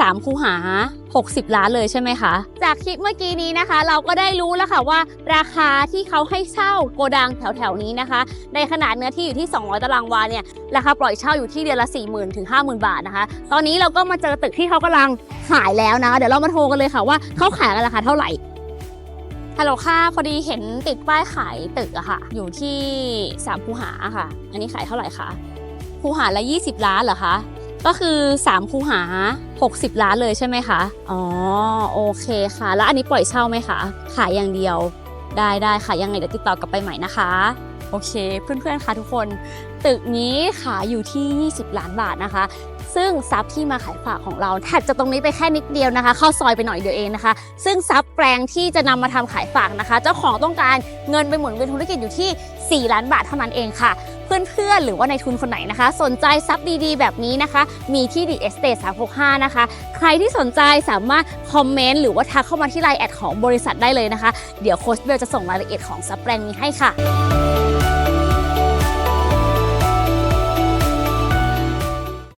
3 คูหา 60 ล้านเลยใช่ไหมคะ จากคลิปเมื่อกี้นี้นะคะ เราก็ได้รู้แล้วค่ะว่า ราคาที่เขาให้เช่าโกดังแถวๆนี้นะคะ ในขนาดเนื้อที่อยู่ที่ 200 ตารางวาเนี่ยราคาปล่อยเช่าอยู่ที่เดือนละ 40,000 ถึง 50,000 บาทนะคะ ตอนนี้เราก็มาเจอตึกที่เขากำลังขายแล้วนะคะเดี๋ยวเรามาโทรกันเลยค่ะว่าเขาขายกันราคาเท่าไหร่ฮัลโหลค่ะพอดีเห็นติดป้ายขายตึกอะค่ะ อยู่ที่3คูหาอะค่ะ อันนี้ขายเท่าไหร่คะคูหาละ 20 ล้านเหรอคะ ก็คือ 3 คูหา 60 ล้านเลยใช่ไหมคะ อ๋อ โอเคค่ะ แล้วอันนี้ปล่อยเช่าไหมคะ ขายอย่างเดียว ได้ได้ค่ะ ยังไงเดี๋ยวติดต่อกลับไปใหม่นะคะ โอเค เพื่อนๆ ค่ะทุกคน ตึกนี้ขายอยู่ที่ 20 ล้านบาทนะคะ ซึ่งซับที่มาขายฝากของเราถัดจากตรงนี้ไปแค่นิดเดียวนะคะ เข้าซอยไปหน่อยเดียวเองนะคะ ซึ่งซับแปลงที่จะนำมาทำขายฝากนะคะ เจ้าของต้องการเงินไปหมุนเวียนธุรกิจอยู่ที่ 4 ล้านบาทเท่านั้นเองค่ะ เพื่อนๆ หรือว่าในทุนคนไหนนะคะ สนใจซับดีๆ แบบนี้นะคะ มีที่ดีเอสเตท365 นะคะ ใครที่สนใจสามารถคอมเมนต์หรือว่าทักเข้ามาที่ไลน์แอดของบริษัทได้เลยนะคะ เดี๋ยวโค้ชเบลจะส่งรายละเอียดของซับแปลงนี้ให้ค่ะ